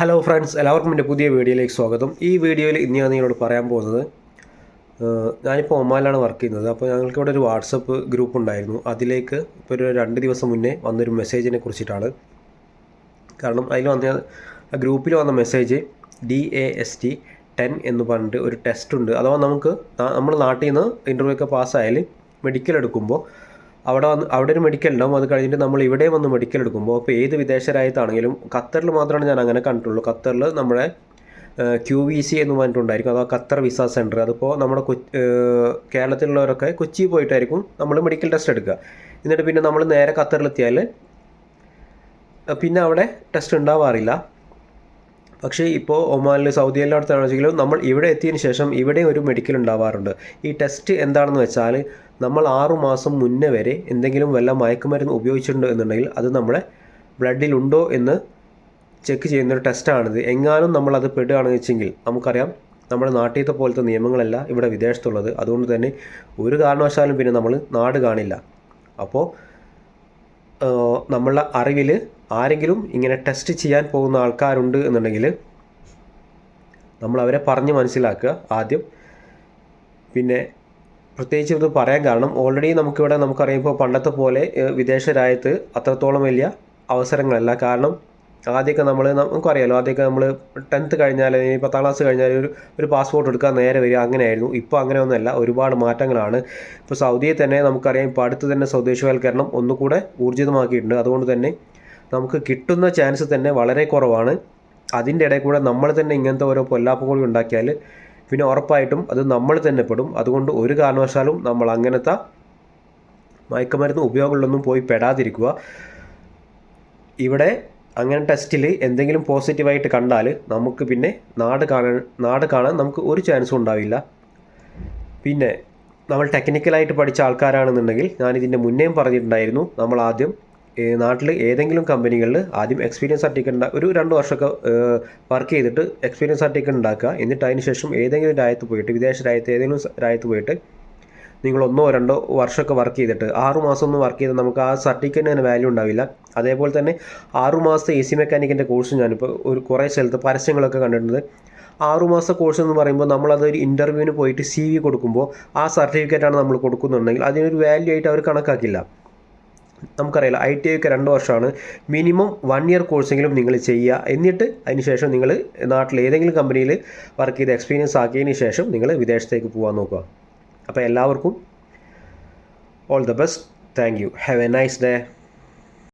Hello friends എല്ലാവർക്കും എന്റെ പുതിയ വീഡിയോയിലേക്ക് സ്വാഗതം. ഈ വീഡിയോയിൽ ഇന്ന് ഞാൻ നിങ്ങളോട് പറയാൻ പോകുന്നത് ഞാനിപ്പോൾ ഒമാനിലാണ് വർക്ക് ചെയ്യുന്നത്. അപ്പോൾ ഞങ്ങൾക്ക് ഇവിടെ ഒരു വാട്സപ്പ് ഗ്രൂപ്പ് ഉണ്ടായിരുന്നു. അതിലേക്ക് ഇപ്പോൾ ഒരു രണ്ട് ദിവസം മുന്നേ വന്നൊരു മെസ്സേജിനെ കുറിച്ചിട്ടാണ്. കാരണം അതിൽ വന്ന ആ ഗ്രൂപ്പിൽ വന്ന message D A S T ten എന്ന് പറഞ്ഞിട്ട് ഒരു ടെസ്റ്റ് ഉണ്ട്. അഥവാ നമുക്ക് നമ്മുടെ നാട്ടിൽ നിന്ന് ഇന്റർവ്യൂ ഒക്കെ പാസ്സായാൽ മെഡിക്കൽ എടുക്കുമ്പോൾ അവിടെ വന്ന് അവിടെ ഒരു മെഡിക്കൽ ഉണ്ടാവും. അത് കഴിഞ്ഞിട്ട് നമ്മൾ ഇവിടെ വന്ന് മെഡിക്കൽ എടുക്കുമ്പോൾ അപ്പോൾ ഏത് വിദേശ രാജ്യത്താണെങ്കിലും ഖത്തറിൽ മാത്രമാണ് ഞാൻ അങ്ങനെ കണ്ടിട്ടുള്ളൂ. ഖത്തറിൽ നമ്മുടെ ക്യു വി സി എന്ന് പറഞ്ഞിട്ടുണ്ടായിരിക്കും. അതോ ഖത്തർ വിസ സെന്റർ അതിപ്പോൾ നമ്മുടെ കൊ കേരളത്തിലുള്ളവരൊക്കെ കൊച്ചി പോയിട്ടായിരിക്കും നമ്മൾ മെഡിക്കൽ ടെസ്റ്റ് എടുക്കുക. എന്നിട്ട് പിന്നെ നമ്മൾ നേരെ ഖത്തറിലെത്തിയാൽ പിന്നെ അവിടെ ടെസ്റ്റ് ഉണ്ടാവാറില്ല. പക്ഷേ ഇപ്പോൾ ഒമാനിൽ സൗദി എല്ലായിടത്താണെങ്കിലും നമ്മൾ ഇവിടെ എത്തിയതിന് ശേഷം ഇവിടെ ഒരു മെഡിക്കൽ ഉണ്ടാവാറുണ്ട്. ഈ ടെസ്റ്റ് എന്താണെന്ന് വെച്ചാൽ നമ്മൾ ആറു മാസം മുന്നേ വരെ എന്തെങ്കിലും വല്ല മയക്കുമരുന്ന് ഉപയോഗിച്ചിട്ടുണ്ടോ എന്നുണ്ടെങ്കിൽ അത് നമ്മളെ ബ്ലഡിലുണ്ടോ എന്ന് ചെക്ക് ചെയ്യുന്നൊരു ടെസ്റ്റാണിത് എങ്ങാനും നമ്മളത് പെടുകയാണെന്ന് വെച്ചെങ്കിൽ നമുക്കറിയാം നമ്മുടെ നാട്ടിലത്തെ പോലത്തെ നിയമങ്ങളല്ല ഇവിടെ വിദേശത്തുള്ളത്. അതുകൊണ്ട് തന്നെ ഒരു കാരണവശാലും പിന്നെ നമ്മൾ നാട് കാണില്ല. അപ്പോൾ നമ്മളുടെ അറിവിൽ ആരെങ്കിലും ഇങ്ങനെ ടെസ്റ്റ് ചെയ്യാൻ പോകുന്ന ആൾക്കാരുണ്ട് എന്നുണ്ടെങ്കിൽ നമ്മൾ അവരെ പറഞ്ഞ് മനസ്സിലാക്കുക ആദ്യം. പിന്നെ പ്രത്യേകിച്ച് ഇത് പറയാൻ കാരണം ഓൾറെഡി നമുക്കിവിടെ നമുക്കറിയാം ഇപ്പോൾ പണ്ടത്തെ പോലെ വിദേശ രാജ്യത്ത് അത്രത്തോളം വലിയ അവസരങ്ങളല്ല. കാരണം ആദ്യമൊക്കെ നമ്മൾ നമുക്കറിയാലോ ആദ്യമൊക്കെ നമ്മൾ ടെൻത്ത് കഴിഞ്ഞാൽ ഈ പത്താം ക്ലാസ് കഴിഞ്ഞാൽ ഒരു ഒരു പാസ്പോർട്ട് എടുക്കാൻ നേരെ വരിക അങ്ങനെയായിരുന്നു. ഇപ്പോൾ അങ്ങനെയൊന്നുമല്ല ഒരുപാട് മാറ്റങ്ങളാണ്. ഇപ്പോൾ സൗദിയെ തന്നെ നമുക്കറിയാം ഇപ്പോൾ അടുത്ത് തന്നെ സ്വദേശവൽക്കരണം ഒന്നുകൂടെ ഊർജിതമാക്കിയിട്ടുണ്ട്. അതുകൊണ്ട് തന്നെ നമുക്ക് കിട്ടുന്ന ചാൻസ് തന്നെ വളരെ കുറവാണ്. അതിന്റെ ഇടയിൽ കൂടെ നമ്മൾ തന്നെ ഇങ്ങനത്തെ ഓരോ പൊല്ലാപ്പം കൂടി ഉണ്ടാക്കിയാൽ പിന്നെ ഉറപ്പായിട്ടും അത് നമ്മൾ തന്നെ പെടും. അതുകൊണ്ട് ഒരു കാരണവശാലും നമ്മൾ അങ്ങനത്തെ മയക്കുമരുന്ന് ഉപയോഗങ്ങളിലൊന്നും പോയി പെടാതിരിക്കുക. ഇവിടെ അങ്ങനെ ടെസ്റ്റിൽ എന്തെങ്കിലും പോസിറ്റീവായിട്ട് കണ്ടാൽ നമുക്ക് പിന്നെ നാട് കാണാൻ നാട് കാണാൻ നമുക്ക് ഒരു ചാൻസും ഉണ്ടാവില്ല. പിന്നെ നമ്മൾ ടെക്നിക്കലായിട്ട് പഠിച്ച ആൾക്കാരാണെന്നുണ്ടെങ്കിൽ ഞാൻ ഇതിന്റെ മുന്നേയും പറഞ്ഞിട്ടുണ്ടായിരുന്നു. നമ്മൾ ആദ്യം നാട്ടിൽ ഏതെങ്കിലും കമ്പനികളിൽ ആദ്യം എക്സ്പീരിയൻസ് സർട്ടിഫിക്കറ്റ് ഒരു രണ്ട് വർഷമൊക്കെ വർക്ക് ചെയ്തിട്ട് എക്സ്പീരിയൻസ് സർട്ടിഫിക്കറ്റ് ഉണ്ടാക്കുക. എന്നിട്ട് അതിന് ശേഷം ഏതെങ്കിലും രാജ്യത്ത് പോയിട്ട് വിദേശ രാജ്യത്ത് ഏതെങ്കിലും രാജ്യത്ത് പോയിട്ട് നിങ്ങൾ ഒന്നോ രണ്ടോ വർഷമൊക്കെ വർക്ക് ചെയ്തിട്ട് ആറു മാസം ഒന്നും വർക്ക് ചെയ്താൽ നമുക്ക് ആ സർട്ടിഫിക്കറ്റിന് തന്നെ വാല്യൂ ഉണ്ടാവില്ല. അതേപോലെ തന്നെ ആറു മാസത്തെ എ സി മെക്കാനിക്കിന്റെ കോഴ്സ് ഞാനിപ്പോൾ ഒരു കുറേ സ്ഥലത്ത് പരസ്യങ്ങളൊക്കെ കണ്ടിട്ടുണ്ട്. ആറുമാസ കോഴ്സ് എന്ന് പറയുമ്പോൾ നമ്മളത് ഒരു ഇന്റർവ്യൂവിന് പോയിട്ട് സി വി കൊടുക്കുമ്പോൾ ആ സർട്ടിഫിക്കറ്റാണ് നമ്മൾ കൊടുക്കുന്നുണ്ടെങ്കിൽ അതിനൊരു വാല്യൂ ആയിട്ട് അവർ കണക്കാക്കില്ല. നമുക്കറിയാലോ ഐ ടി ഐ ഒക്കെ രണ്ട് വർഷമാണ്. മിനിമം വൺ ഇയർ കോഴ്സെങ്കിലും നിങ്ങൾ ചെയ്യുക. എന്നിട്ട് അതിനുശേഷം നിങ്ങൾ നാട്ടിൽ ഏതെങ്കിലും കമ്പനിയിൽ വർക്ക് ചെയ്ത് എക്സ്പീരിയൻസ് ആക്കിയതിന് ശേഷം നിങ്ങൾ വിദേശത്തേക്ക് പോകാൻ നോക്കുക. അപ്പോൾ എല്ലാവർക്കും all the best thank you have a nice day